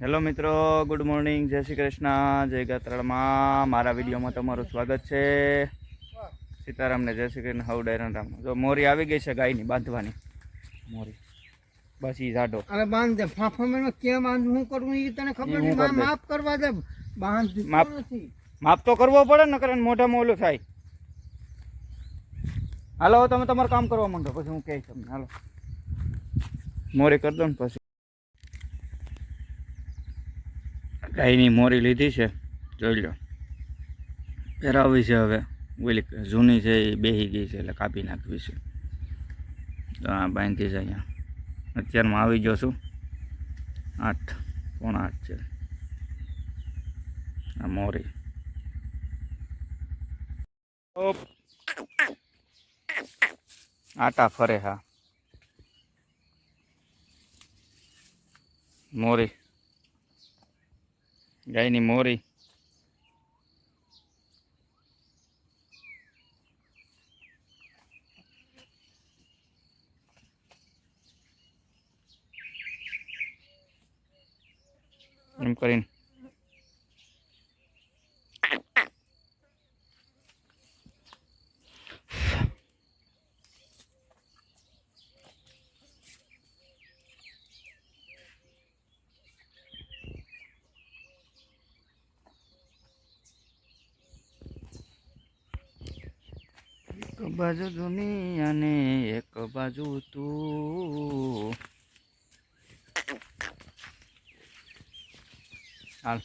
Hello મિત્રો good morning જય શ્રી કૃષ્ણ જય ગાત્રાળમાં. મારા વિડીયોમાં તમારું સ્વાગત છે. સીતારામને જય શ્રી કૃષ્ણ હવ રામ. જો મોરી આવી ગઈ છે ગાયની બાંધવાની. મોરી. બસ ઈ જાડો અરે બાંધ દે ફાફા મેં કેમ બાંધ હું કરું એ તને ખબર નહીં માફ કરવા દે બાંધ માફ માફ. તો કરવો પડે ને કરે મોઢામાં ઓલું થાય. હાલો તમે તમારું કામ કરવા માંગો પછી હું કહીશ તમને. હાલો. મોરી કરી દો ને પછી. ગાયની મોરી લીધી છે, જોઈ લો. પહેરાવી છે હવે. ઓલી જૂની છે, એ બેહી ગઈ છે, એટલે કાપી નાખવી છે. તો આ બાંધી છે અહીંયા. અત્યારમાં આવી ગયો છું. આઠ, પોણા આઠ છે. આ મોરી. આટા ફરે હા. મોરી. ગાયની મોરી એમ કરીને એક બાજુ દુનિયા ને એક બાજુ તું. હાલ.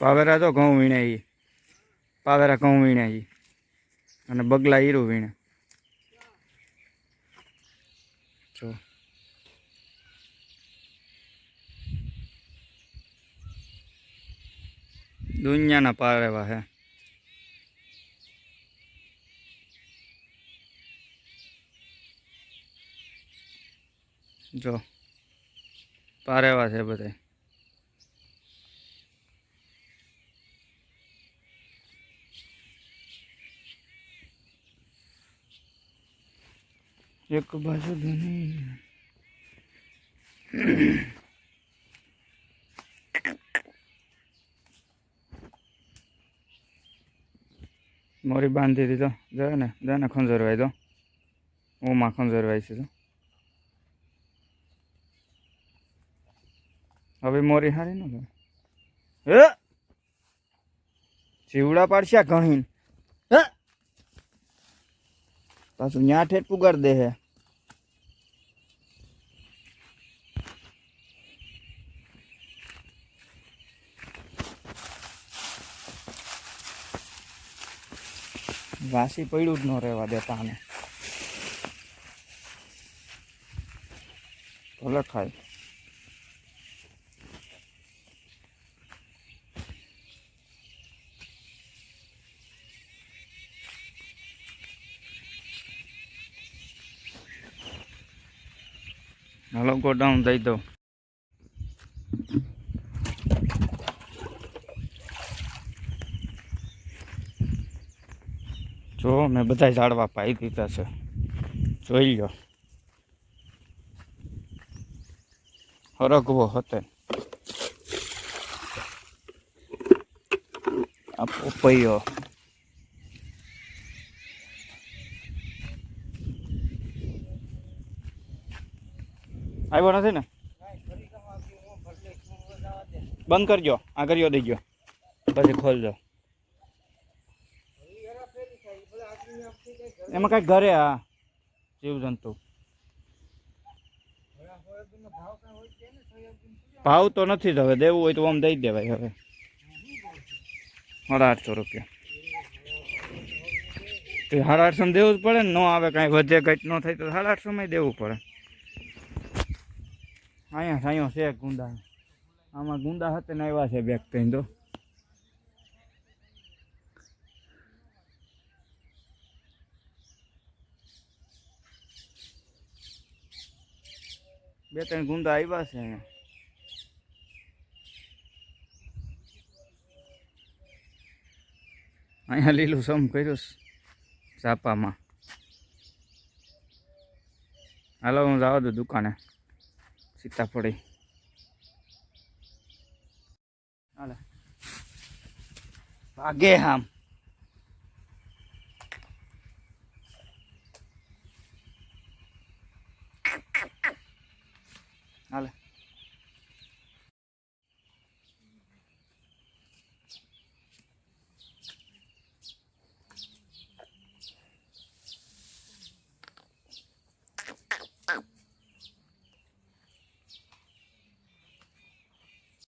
પાવેરા તો ઘઉં વીણે એ પાવેરા ઘઉં વીણે એ અને બગલા હીરું વીણે. જો. દુનિયાના પારેવા હે. જો. પારેવા છે બધા એક બાજુ ધોની મોરી બાંધી દીધો. જાય ને? જાય ને? ખંજરવાઈ દો. ઓમાં ખંજરવાય છે તો હવે મોરી હારી ન જીવડા પાડશે ઘણી હે પાછું ન્યા ઠેઠ પુગાડ દે હે. વાસી પડ્યું જ ન રહેવા દેતા આને ભલે ખાય હાલો ગોડાઉન દઈ દો જો, મેં બધા ઝાડવા પાઈ દીધા છે. જોઈ લો હરગવો હતો. આ પોપૈયો. આવ્યો નથી ને? બંધ કરજો. આ કર્યો ગયો પછી ખોલજો. એમાં કઈ ઘરે હા જીવજંતુ. ભાવ તો નથી જ હવે. દેવું હોય તો આમ દઈ દેવાય હવે. સાડા આઠસો રૂપિયા. સાડા આઠસો દેવું જ પડે ને ન આવે કાંઈ વધે ઘટ ન થાય તો સાડા આઠસો માં દેવું પડે. અહીંયા સાયો છે ગુંદા. આમાં ગુંદા હાથે આવ્યા છે બેક કઈ તો. બે ત્રણ ગુંદા આવ્યા છે અહીંયા. લીલું સમ કર્યું સાપામાં હાલો, હું જાવ દુકાને. સીતાફળી. હાલે. ભાગે આમ.